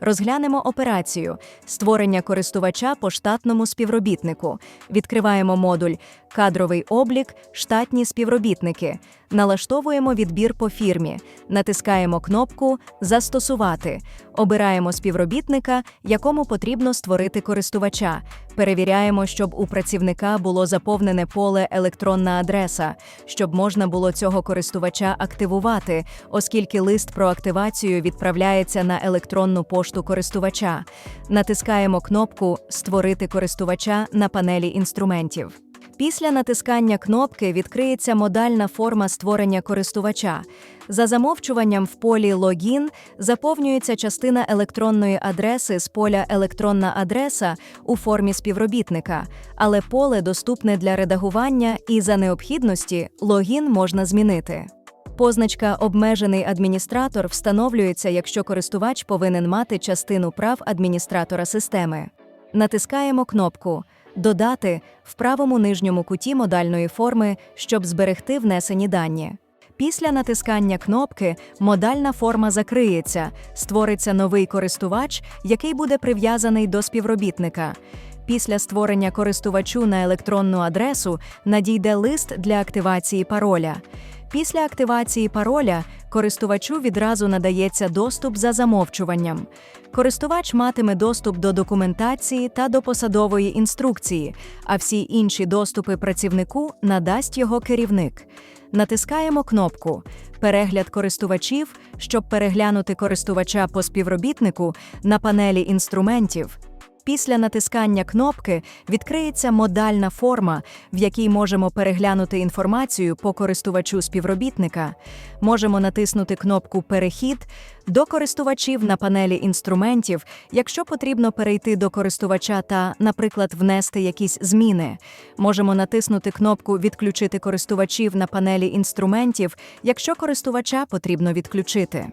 Розглянемо операцію створення користувача по штатному співробітнику. Відкриваємо модуль Кадровий облік, штатні співробітники. Налаштовуємо відбір по фірмі, натискаємо кнопку Застосувати. Обираємо співробітника, якому потрібно створити користувача. Перевіряємо, щоб у працівника було заповнене поле електронна адреса, щоб можна було цього користувача активувати, оскільки лист про активацію відправляється на електронну пошту користувача. Натискаємо кнопку Створити користувача на панелі інструментів. Після натискання кнопки відкриється модальна форма створення користувача. За замовчуванням в полі Логін заповнюється частина електронної адреси з поля Електронна адреса у формі співробітника, але поле доступне для редагування і за необхідності логін можна змінити. Позначка Обмежений адміністратор встановлюється, якщо користувач повинен мати частину прав адміністратора системи. Натискаємо кнопку Додати в правому нижньому куті модальної форми, щоб зберегти внесені дані. Після натискання кнопки модальна форма закриється, створиться новий користувач, який буде прив'язаний до співробітника. Після створення користувачу на електронну адресу надійде лист для активації пароля. Після активації пароля користувачу відразу надається доступ за замовчуванням. Користувач матиме доступ до документації та до посадової інструкції, а всі інші доступи працівнику надасть його керівник. Натискаємо кнопку Перегляд користувачів, щоб переглянути користувача по співробітнику на панелі інструментів. Після натискання кнопки відкриється модальна форма, в якій можемо переглянути інформацію по користувачу співробітника. Можемо натиснути кнопку Перехід до користувачів на панелі інструментів, якщо потрібно перейти до користувача та, наприклад, внести якісь зміни. Можемо натиснути кнопку Відключити користувачів на панелі інструментів, якщо користувача потрібно відключити.